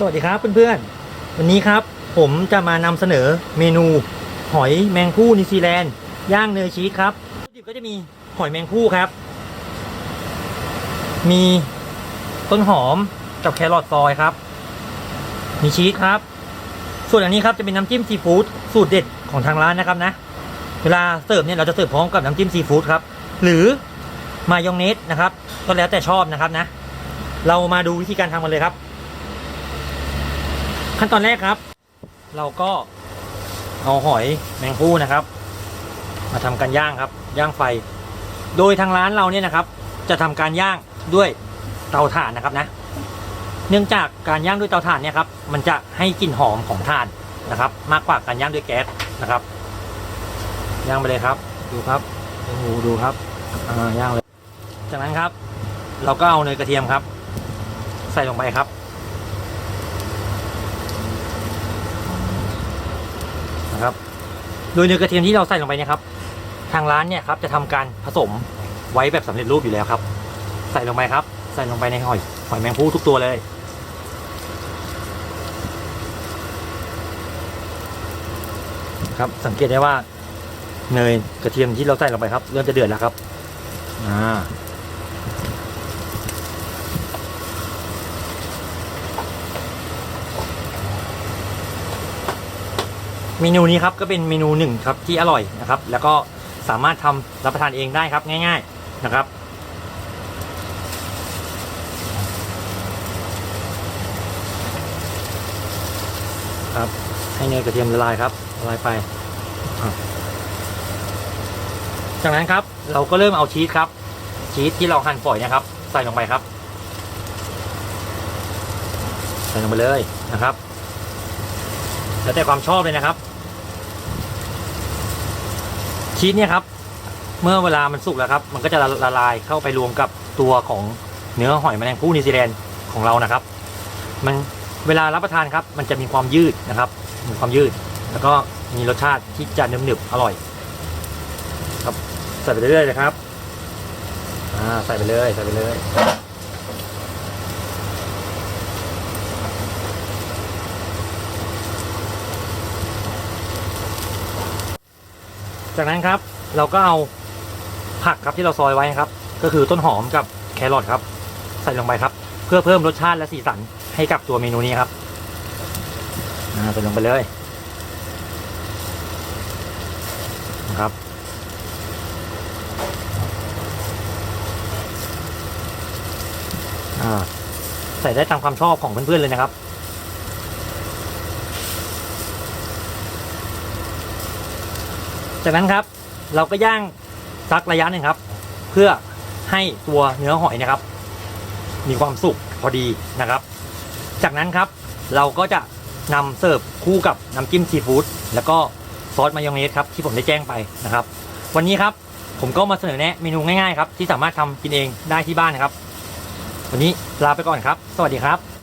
สวัสดีครับเพื่อนๆ วันนี้ครับผมจะมานำเสนอเมนู หอยแมงผู้นิวซีแลนด์ย่างเนยชีสครับวัตถุดิบก็จะมีหอยแมงผู้ครับ มีต้นหอมกับแครอทซอยครับ มีชีสครับ ส่วนอันนี้ครับจะเป็นน้ำจิ้มซีฟู้ดสูตรเด็ดของทางร้านนะครับนะ เวลาเสิร์ฟเนี่ยเราจะเสิร์ฟพร้อมกับน้ำจิ้มซีฟู้ดครับ หรือมายองเนสนะครับก็แล้วแต่ชอบนะครับนะ เรามาดูวิธีการทำกันเลยครับ ขั้นตอนแรกครับ เราก็เอาหอยแมงผู้นะครับ มาทำการย่างครับ ย่างไฟ โดยทางร้านเราเนี่ยนะครับ จะทำการย่างด้วยเตาถ่านนะครับนะ เนื่องจากการย่างด้วยเตาถ่านเนี่ยครับมันจะให้กลิ่นหอมของถ่านนะครับ มากกว่าการย่างด้วยแก๊สนะครับย่างไปเลยครับ ดูครับดูหูดูครับอ่าย่างเลย จากนั้นครับ เราก็เอาเนยกระเทียมครับ ใส่ลงไปครับ นะครับ โดยเนยกระเทียมที่เราใส่ลงไปเนี่ยครับ ทางร้านเนี่ยครับจะทำการผสมไว้แบบสำเร็จรูปอยู่แล้วครับ ใส่ลงไปครับ ใส่ลงไปในหอยหอยแมงภู่ทุกตัวเลยครับสังเกตได้ว่าเนยกระเทียมที่เราใส่ลงไปครับ เริ่มจะเดือดแล้วครับ อ่า เมนูนี้ครับก็เป็นเมนูหนึ่งครับที่อร่อยนะครับ แล้วก็สามารถทำรับประทานเองได้ครับง่าย ๆนะครับครับให้เนยกระเทียมละลายครับละลายไปจากนั้นครับเราก็เริ่มเอาชีสครับ ชีสที่เราหั่นฝอยนะครับ ใส่ลงไปครับ ใส่ลงไปเลยนะครับ แล้วแต่ความชอบเลยนะครับ ชีสเนี่ยครับ เมื่อเวลามันสุกแล้วครับ มันก็จะละละลายเข้าไปรวมกับตัวของเนื้อหอยแมลงภู่นิวซีแลนด์ของเรานะครับ มันเวลารับประทานครับ มันจะมีความยืดนะครับ มีความยืด แล้วก็มีรสชาติที่จะหนึบๆอร่อย ครับใส่ไปเรื่อยๆเลยครับ อ่าใส่ไปเลยใส่ไปเลย จากนั้นครับเราก็เอาผักครับที่เราซอยไว้ครับ ก็คือต้นหอมกับแครอทครับ ใส่ลงไปครับ เพื่อเพิ่มรสชาติและสีสันให้กับตัวเมนูนี้ครับใส่ลงไปเลยนะครับใส่ได้ตามความชอบของเพื่อนๆเลยนะครับ จากนั้นครับ เราก็ย่างสักระยะหนึ่งครับ เพื่อให้ตัวเนื้อหอยนะครับ มีความสุกพอดีนะครับ จากนั้นครับเราก็จะนำเสิร์ฟคู่กับน้ำจิ้มซีฟู้ดแล้วก็ซอสมายองเนสครับที่ผมได้แจ้งไปนะครับ วันนี้ครับผมก็มาเสนอแนะเมนูง่ายๆครับที่สามารถทำกินเองได้ที่บ้านนะครับ วันนี้ลาไปก่อนครับ สวัสดีครับ